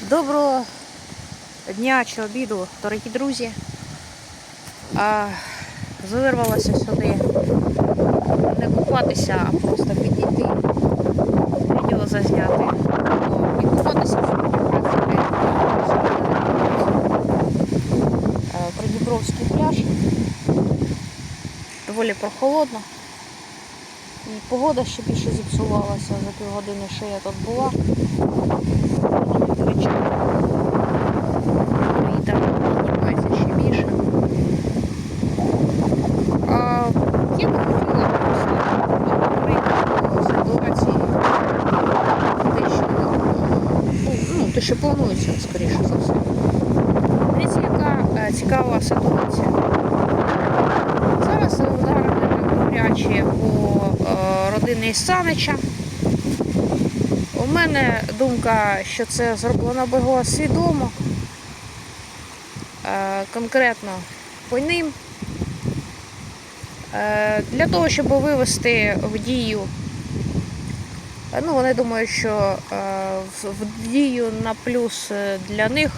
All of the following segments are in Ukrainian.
Доброго дня чи обіду, дорогі друзі. А, сюди не купатися, а просто підійти, відео зазняти. І купатися принципі, е, Придніпровський пляж. Доволі прохолодно. І погода ще більше зіпсувалася за півгодини, що я тут була. Речі. І там піднімається ще більше. А, я хотіла просто ситуації, те, що, ну, ну, те, що планується, скоріше за все. Дивіться, яка цікава ситуація. Зараз ударили гаряче по е, родині Санича. Мене думка, що це зроблено було свідомо, е, конкретно по ним. Е, Для того, щоб вивести в дію, е, ну вони думають, що в- дію на плюс для них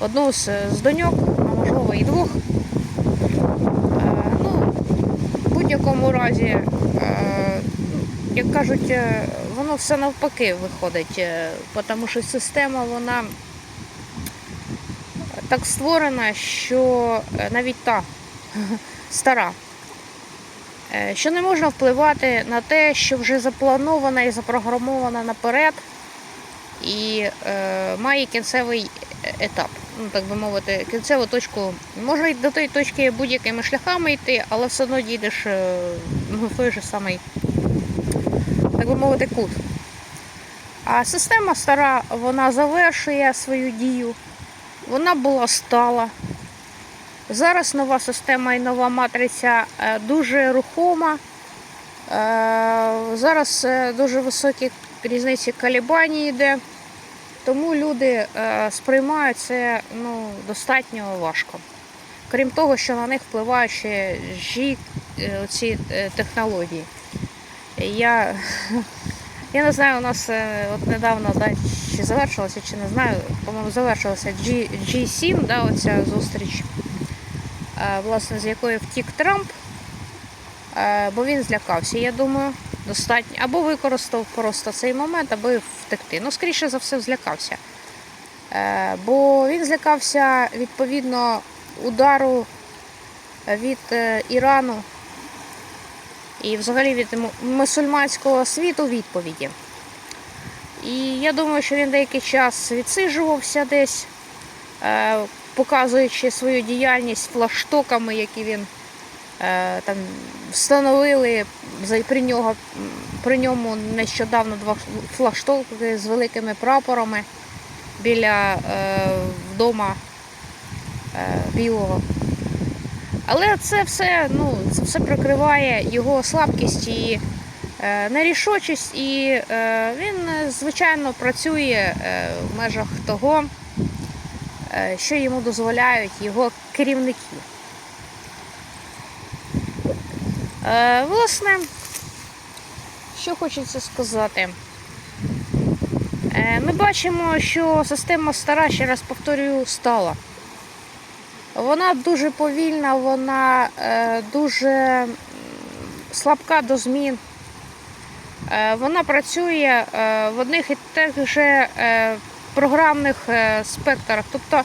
одну з, доньок, а можливо і двох. Ну, в будь-якому разі, як кажуть, воно все навпаки виходить, е, тому що система вона так створена, що е, навіть та стара, е, що не можна впливати на те, що вже заплановано і запрограмовано наперед, і е, має кінцевий етап. Ну, так би мовити, кінцеву точку. Можна й до тої точки будь-якими шляхами йти, але все одно дійдеш ну, в той же самий, так би мовити, кут. А система стара, вона завершує свою дію, вона була стала. Зараз нова система і нова матриця е, дуже рухома. Е, Зараз е, дуже високі різниці калібані йде. Тому люди сприймають це ну, достатньо важко. Крім того, що на них впливають ще жі, ці технології. Я, я не знаю, у нас е, от недавно да, чи завершилося, чи не знаю, по-моєму, завершилася G, G7, да, оця зустріч, е, власне, з якої втік Трамп, е, бо він злякався, я думаю, достатньо. Або використав просто цей момент, аби втекти. Ну, скоріше за все, злякався. Бо він злякався відповідно удару від Ірану і взагалі від мусульманського світу відповіді. І я думаю, що він деякий час відсиджувався десь, е, показуючи свою діяльність флаштоками, які він е, там встановили при, нього, при ньому нещодавно два флагштоки з великими прапорами біля е, вдома білого. Але це все, ну, це все прикриває його слабкість і е, нерішучість, і е, він, е, звичайно, працює е, в межах того, е, що йому дозволяють його керівники. Е, власне, що хочеться сказати. Е, Ми бачимо, що система стара, ще раз повторюю, стала. Вона дуже повільна, вона е, дуже слабка до змін. Е, вона працює е, в одних і тих же програмних спектрах, тобто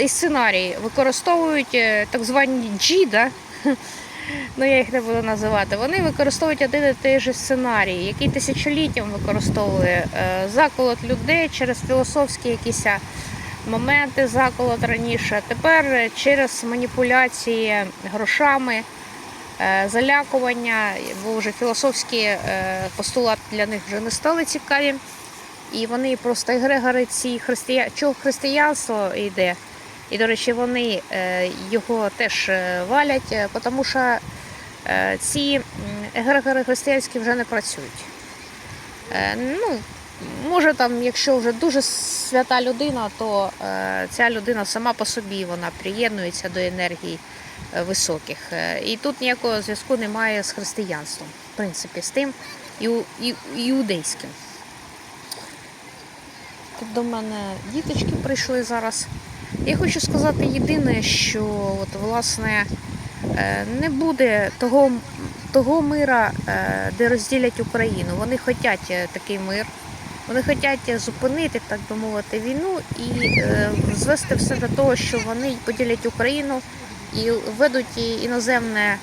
і сценарії використовують так звані G, да? ну я їх не буду називати. Вони використовують один і той же сценарій, який тисячоліттям використовує заколот людей через філософські якісь моменти заколот раніше. Тепер е, через маніпуляції грошами, е, залякування, бо вже філософські е, постулати для них вже не стали цікаві. І вони просто егрегори ці христия... чого християнство йде. І, до речі, вони його теж валять, тому що ці егрегори християнські вже не працюють. Ну, може там, якщо вже дуже свята людина, то е, ця людина сама по собі вона приєднується до енергії е, високих. Е, І тут ніякого зв'язку немає з християнством, в принципі, з тим іу- і- іудейським. Тут до мене діточки прийшли зараз. Я хочу сказати єдине, що от, власне е, не буде того, того мира, де розділять Україну. Вони хочуть такий мир. Вони хочуть зупинити, так би мовити, війну і е, звести все до того, що вони поділять Україну і введуть і іноземне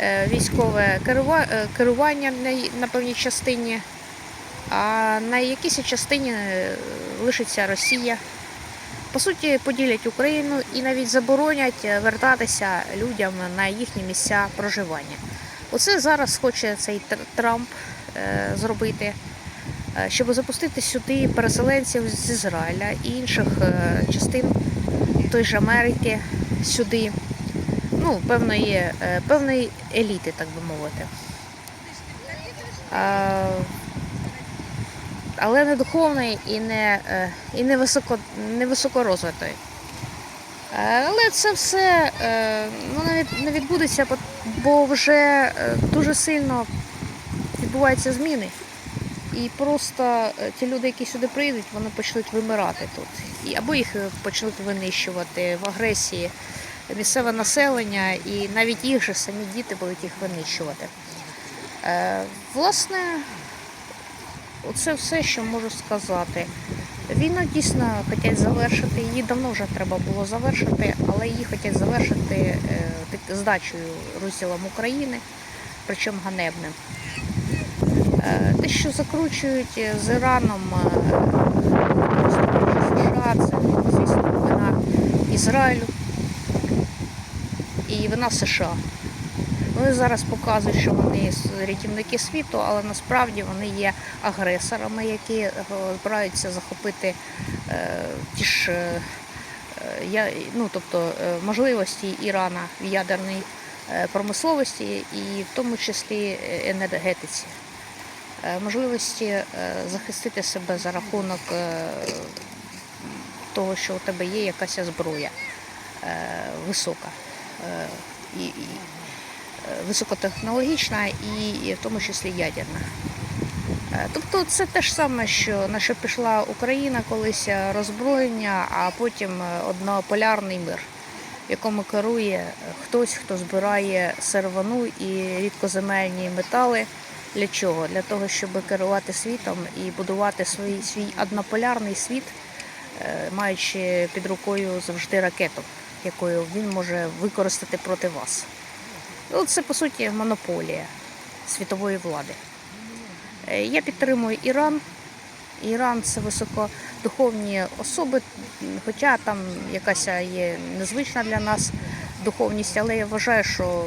е, військове е, керування на, певній частині, а на якійсь частині лишиться Росія. По суті, поділять Україну і навіть заборонять вертатися людям на їхні місця проживання. Оце зараз хоче цей Трамп зробити, щоб запустити сюди переселенців з Ізраїля і інших е, частин той же Америки сюди. Ну, певної, е, певної еліти, так би мовити. Е, але не духовної і не, е, і не, високо, не високорозвитої. Е, Але це все е, ну, не відбудеться, бо- вже е, дуже сильно відбуваються зміни. І просто е, ті люди, які сюди прийдуть, вони почнуть вимирати тут. І, або їх е, почнуть винищувати в агресії місцеве населення, і навіть їх же самі діти будуть їх винищувати. Е, власне, Оце все, що можу сказати. Війну дійсно хочуть завершити. Її давно вже треба було завершити, але її хочуть завершити е, здачею розділом України, причому ганебним. Е, те, що закручують е, з Іраном е, США, це, звісно, вина Ізраїлю і вина США. Вони зараз показують, що вони рятівники світу, але насправді вони є агресорами, які збираються захопити ті ж ну, тобто, можливості Ірана в ядерній промисловості і в тому числі енергетиці. Е, Можливості е, захистити себе за рахунок е, того, що у тебе є якась зброя висока. І, високотехнологічна і, в тому числі ядерна. Тобто це те ж саме, що на що пішла Україна колись роззброєння, а потім однополярний мир, якому керує хтось, хто збирає сировину і рідкоземельні метали. Для чого? Для того, щоб керувати світом і будувати свій, свій однополярний світ, е, маючи під рукою завжди ракету, якою він може використати проти вас. Ну, це по суті монополія світової влади. Е, Я підтримую Іран. Іран це високодуховні особи, хоча там якась є незвична для нас духовність, але я вважаю, що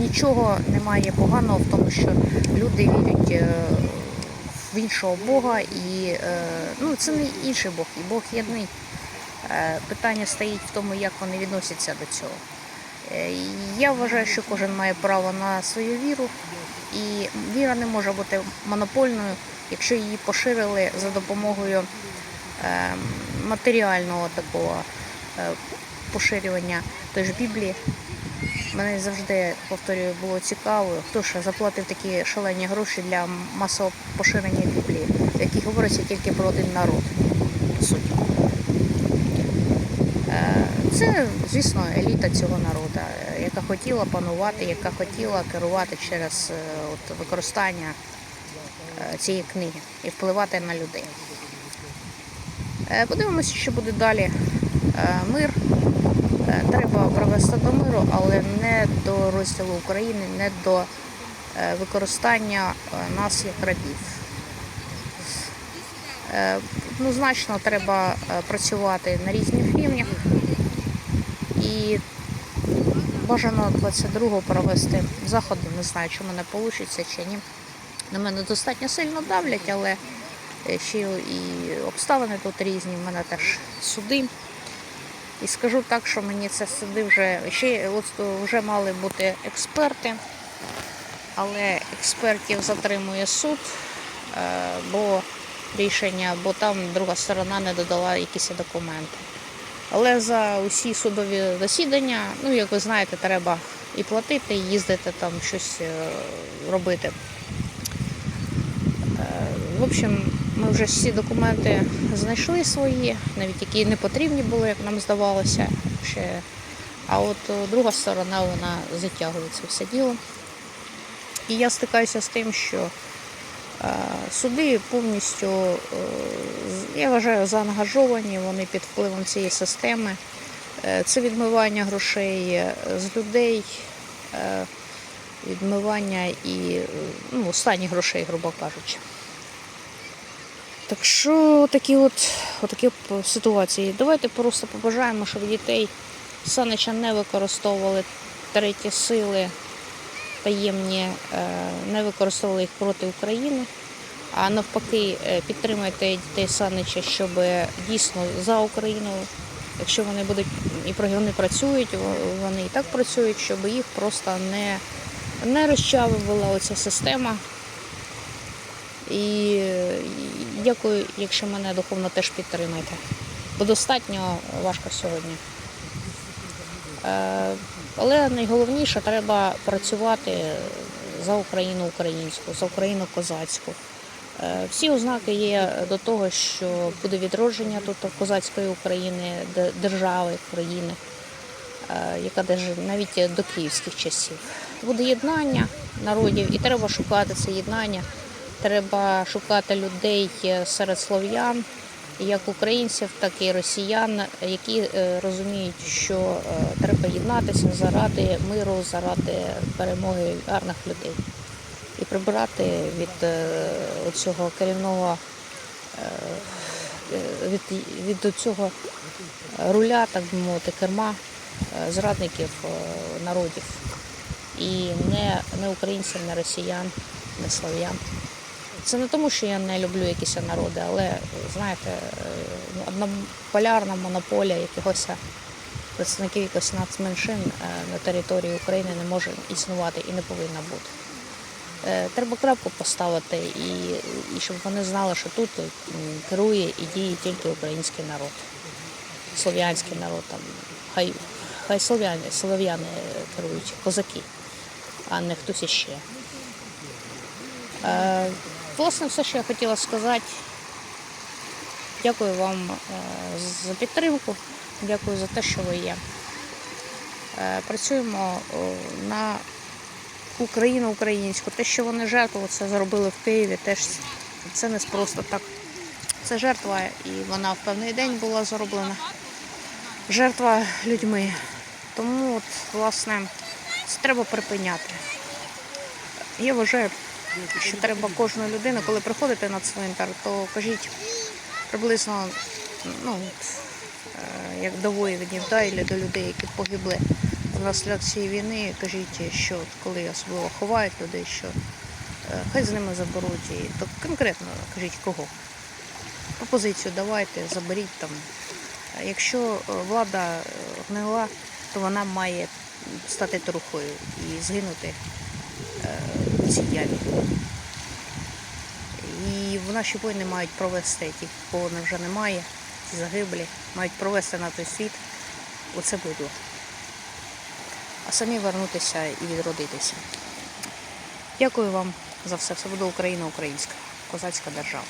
нічого немає поганого в тому, що люди вірять е, в іншого Бога, і е, ну, це не інший Бог, і Бог єдний. Е, Питання стоїть в тому, як вони відносяться до цього. Я вважаю, що кожен має право на свою віру, і віра не може бути монопольною, якщо її поширили за допомогою е, матеріального такого поширювання той ж Біблії. Мене завжди, повторюю, було цікаво, хто ж заплатив такі шалені гроші для масового поширення Біблії, в якій говориться тільки про один народ, по суті. Е, Це, звісно, еліта цього народу, яка хотіла панувати, яка хотіла керувати через е, от, використання е, цієї книги і впливати на людей. Подивимося, що буде далі. Е, Мир. Е, Треба привести до миру, але не до розділу України, не до е, використання нас як рабів. Однозначно треба е, працювати на різних рівнях і бажано 22-го провести заходи. Не знаю, чи в мене вийде чи ні. На мене достатньо сильно давлять, але ще і обставини тут різні. В мене теж суди. І скажу так, що мені це суди вже ще вже мали бути експерти, але експертів затримує суд, е, бо рішення, бо там друга сторона не додала якісь документи. Але за усі судові засідання, ну як ви знаєте, треба і платити, і їздити там щось е, робити. Е, В общем, Ми вже всі документи знайшли свої, навіть які не потрібні були, як нам здавалося. Ще. А от е, друга сторона вона затягує це все діло. І я стикаюся з тим, що е, суди повністю, е, я вважаю, заангажовані, вони під впливом цієї системи. Це відмивання грошей з людей, відмивання і ну, останніх грошей, грубо кажучи. Так що такі от, отакі от ситуації. Давайте просто побажаємо, щоб дітей Санича не використовували треті сили таємні, е, не використовували їх проти України. А навпаки, е, підтримайте дітей Санича, щоб дійсно за Україну, якщо вони будуть і вони працюють, вони і так працюють, щоб їх просто не, не розчавувала оця система. І дякую, якщо мене духовно теж підтримаєте. Бо достатньо важко сьогодні. Е, Але найголовніше треба працювати за Україну українську, за Україну козацьку. Е, Всі ознаки є до того, що буде відродження тут козацької України, держави країни, е, яка навіть до київських часів. Буде єднання народів, і треба шукати це єднання. Треба шукати людей е, серед слов'ян, як українців, так і росіян, які е, розуміють, що е, треба єднатися заради миру, заради перемоги гарних людей і прибирати від цього керівного від, від цього руля, так би мовити, керма зрадників народів. І не, не українців, не росіян, не слов'ян. Це не тому, що я не люблю якісь народи, але знаєте, е, однополярна монополія якихось представників якихось нацменшин е, на території України не може існувати і не повинна бути. Е, Треба крапку поставити, і, і щоб вони знали, що тут керує і діє тільки український народ, слов'янський народ. Там, хай, хай слов'яни, слов'яни керують, козаки, а не хтось іще. Е, Власне, все, що я хотіла сказати. Дякую вам е, за підтримку, дякую за те, що ви є. Е, Працюємо на Україну українську. Те, що вони жертву це зробили в Києві, теж це не просто так. Це жертва, і вона в певний день була зроблена. Жертва людьми. Тому, от, власне, це треба припиняти. Я вважаю, що треба кожна людина, коли приходите на цвинтар, то кажіть приблизно, ну, е, як до воїнів, да, і до людей, які погибли внаслідок цієї війни, кажіть, що коли особливо ховають людей, що е, хай з ними заберуть. І то конкретно кажіть кого. Пропозицію давайте, заберіть там. Якщо е, влада гнила, то вона має стати трухою і згинути в цій ямі. І в наші воїни мають провести ті, кого вони вже немає, ті загиблі, мають провести на той світ оце бидло. А самі вернутися і відродитися. Дякую вам за все. Все буде Україна українська, козацька держава.